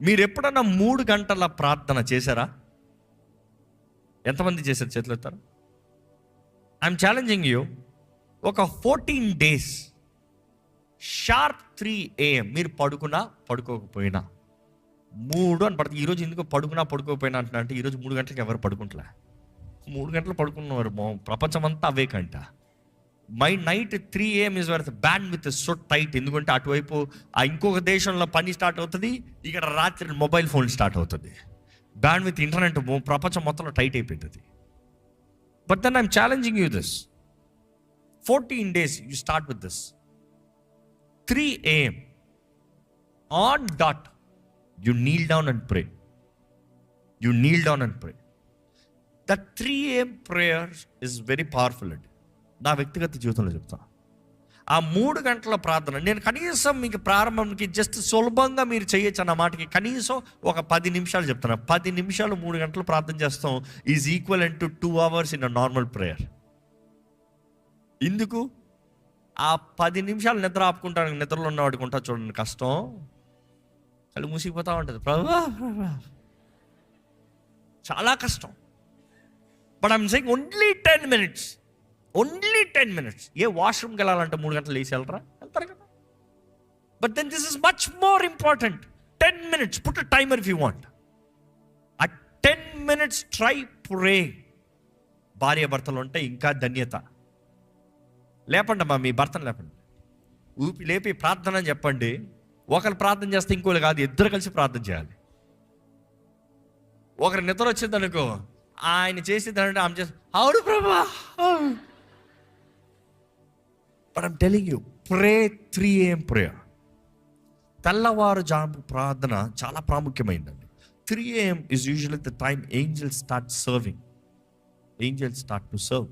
మీరు ఎప్పుడన్నా మూడు గంటల ప్రార్థన చేశారా? ఎంతమంది చేశారు చేతులు ఎత్తారు? ఐఎమ్ ఛాలెంజింగ్ యూ ఒక fourteen days sharp three A M మీరు పడుకున్నా పడుకోకపోయినా. మూడు అని పడుతుంది ఈరోజు ఎందుకు పడుకున్నా పడుకోకపోయినా అంటున్నా అంటే ఈరోజు మూడు గంటలకు ఎవరు పడుకుంటలే? మూడు గంటలు పడుకున్నవారు ప్రపంచం అంతా అవే కంట my night three A M is worth band with so tight ఎందుకంటే అటువైపు ఆ ఇంకొక దేశంలో పని స్టార్ట్ అవుతుంది ఇక్కడ రాత్రి మొబైల్ ఫోన్ స్టార్ట్ అవుతుంది. బ్యాండ్ విత్ ఇంటర్నెట్ ప్రపంచం మొత్తంలో టైట్ అయిపోతుంది but then I'm challenging you this fourteen days you start with this three AM on dot you kneel down and pray you kneel down and pray the three AM prayer is very powerful అండి నా వ్యక్తిగత జీవితంలో చెప్తాను ఆ మూడు గంటల ప్రార్థన నేను కనీసం మీకు ప్రారంభంకి జస్ట్ సులభంగా మీరు చేయొచ్చు అన్న మాటకి కనీసం ఒక పది నిమిషాలు చెప్తాను పది నిమిషాలు మూడు గంటలు ప్రార్థన చేస్తాం is equal and to two hours in a normal prayer ఎందుకు? ఆ పది నిమిషాలు నిద్ర ఆపుకుంటాను నిద్రలో ఉన్నవాడికి ఉంటా చూడండి కష్టం. కళ్ళు మూసిపోతా ఉంటుంది. ప్రభా. చాలా కష్టం. But I'm saying only ten minutes only ten minutes ఏ వాష్రూమ్కి వెళ్ళాలంటే మూడు గంటలు వేసి వెళ్ళరా? వెళ్తారు కదా. But then this is much more important ten minutes put timer if you want a ten minutes try pray భార్య భర్తలు ఉంటే ఇంకా ధన్యత. లేపండమ్మా మీ భర్తను లేపండి. ఊపి లేపి ప్రార్థన అని చెప్పండి. ఒకరు ప్రార్థన చేస్తే ఇంకోళ్ళు కాదు ఇద్దరు కలిసి ప్రార్థన చేయాలి. ఒకరు నిద్ర వచ్చిందనుకో ఆయన చేసేదంటే ఆమె చేసి అవును ప్రభా but I'm telling you pray three AM prayer తెల్లవారుజాము ప్రార్థన చాలా ప్రాముఖ్యమైందండి. Three AM is usually the time angel start serving angel start to serve